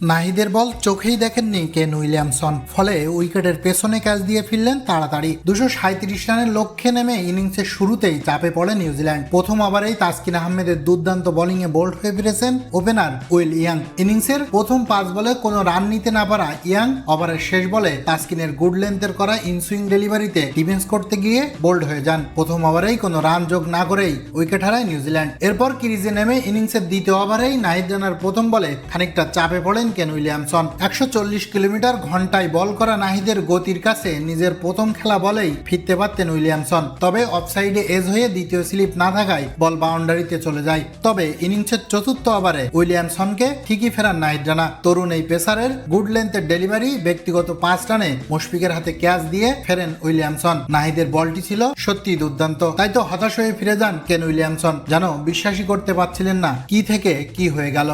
নাহিদের বল চোখেই দেখেননি কেন উইলিয়ামসন। ফলে উইকেটের পেছনে ক্যাচ দিয়ে ফিরলেন তাড়াতাড়ি। দুশো সাঁত্রিশ রানের লক্ষ্যে নেমে ইনিংসের শুরুতেই চাপে পড়ে নিউজিল্যান্ড। প্রথম ওভারেই তাসকিন আহমেদের দুর্দান্ত বোলিংয়ে বোল্ড হয়ে ফিরেছেন ওপেনার উইল ইয়াং। ইনিংসের প্রথম পাঁচ বলে কোনো রান নিতে না পারা ইয়াং, ওভারের শেষ বলে তাসকিনের গুড লেন্থের করা ইনসুইং ডেলিভারিতে ডিফেন্স করতে গিয়ে বোল্ড হয়ে যান। প্রথম ওভারেই কোনো রান যোগ না করেই উইকেট হারায় নিউজিল্যান্ড। এরপর ক্রিজে নেমে ইনিংসের দ্বিতীয় ওভারেই নাহিদ রানার প্রথম বলে খানিকটা চাপে পড়েন কেন, উইলিয়ামসন? একশো চল্লিশ কিলোমিটার ঘন্টায় বল করা নাহিদের গতির কাছে নিজের প্রথম খেলা বলেই ফিরতে পারতেন উইলিয়ামসন। তবে অফসাইডে এজ হয়ে দ্বিতীয় স্লিপ না থাকায় বল বাউন্ডারিতে চলে যায়। তবে ইনিংসের চতুর্থ ওভারে উইলিয়ামসনকে ঠিকই ফেরান নাহিদ রানা। তরুণ এই পেসারের গুড লেন্থের ডেলিভারি, ব্যক্তিগত পাঁচ রানে মুশফিকের হাতে ক্যাচ দিয়ে ফেরেন উইলিয়ামসন। নাহিদের বলটি ছিল সত্যি দুর্দান্ত। তাই তো হতাশ হয়ে ফিরে যান কেন উইলিয়ামসন, যেন বিশ্বাসই করতে পারছিলেন না কি থেকে কি হয়ে গেল।